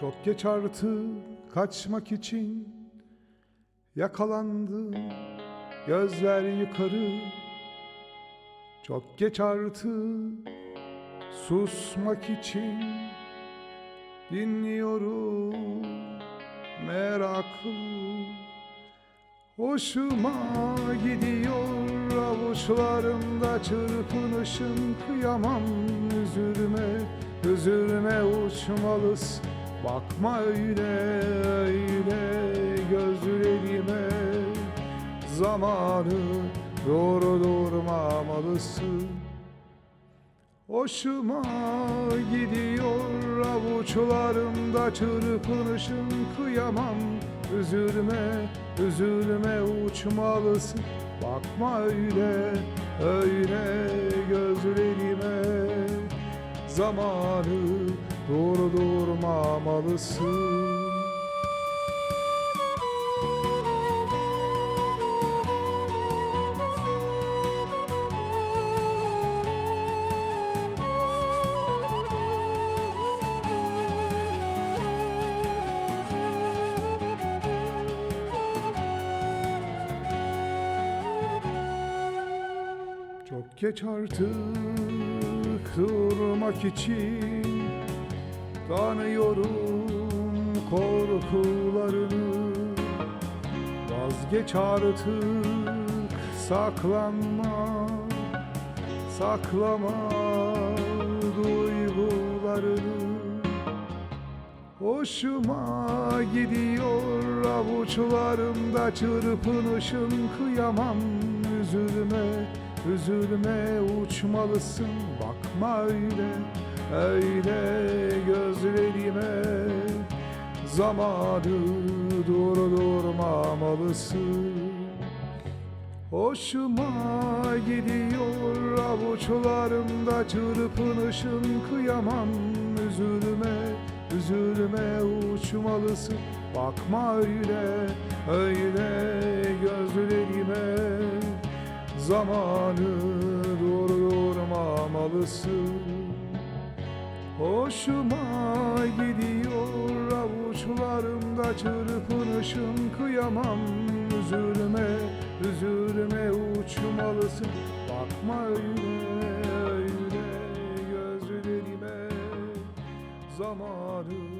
Çok geç artık kaçmak için. Yakalandım gözler yukarı Çok geç artık susmak için. Dinliyorum meraklı Hoşuma gidiyor avuçlarımda çırpınışın. Kıyamam Üzülme, üzülme uçmalısın Bakma öyle öyle gözlerime. Zamanı doğru durmamalısın. Hoşuma gidiyor avuçlarımda çırpınışın. Kıyamam Üzülme, üzülme uçmalısın. Bakma öyle, öyle gözlerime Zamanı doğru durmamalısın. Çok geç artık durmak için Tanıyorum korkularını. Vazgeç artık saklanma Saklama duygularını. Hoşuma gidiyor avuçlarımda çırpınışın kıyamam Üzülme, üzülme uçmalısın bakma öyle Öyle gözlerime. Zamanı durdurmamalısın Hoşuma gidiyor avuçlarımda çırpınışın kıyamam. Üzülme, üzülme uçmalısın Bakma öyle, öyle gözlerime zamanı durdurmamalısın Hoşuma gidiyor avuçlarımda çırpınışın Kıyamam üzülme, üzülme uçmalısın. Bakma öyle, öyle gözlerime zamanı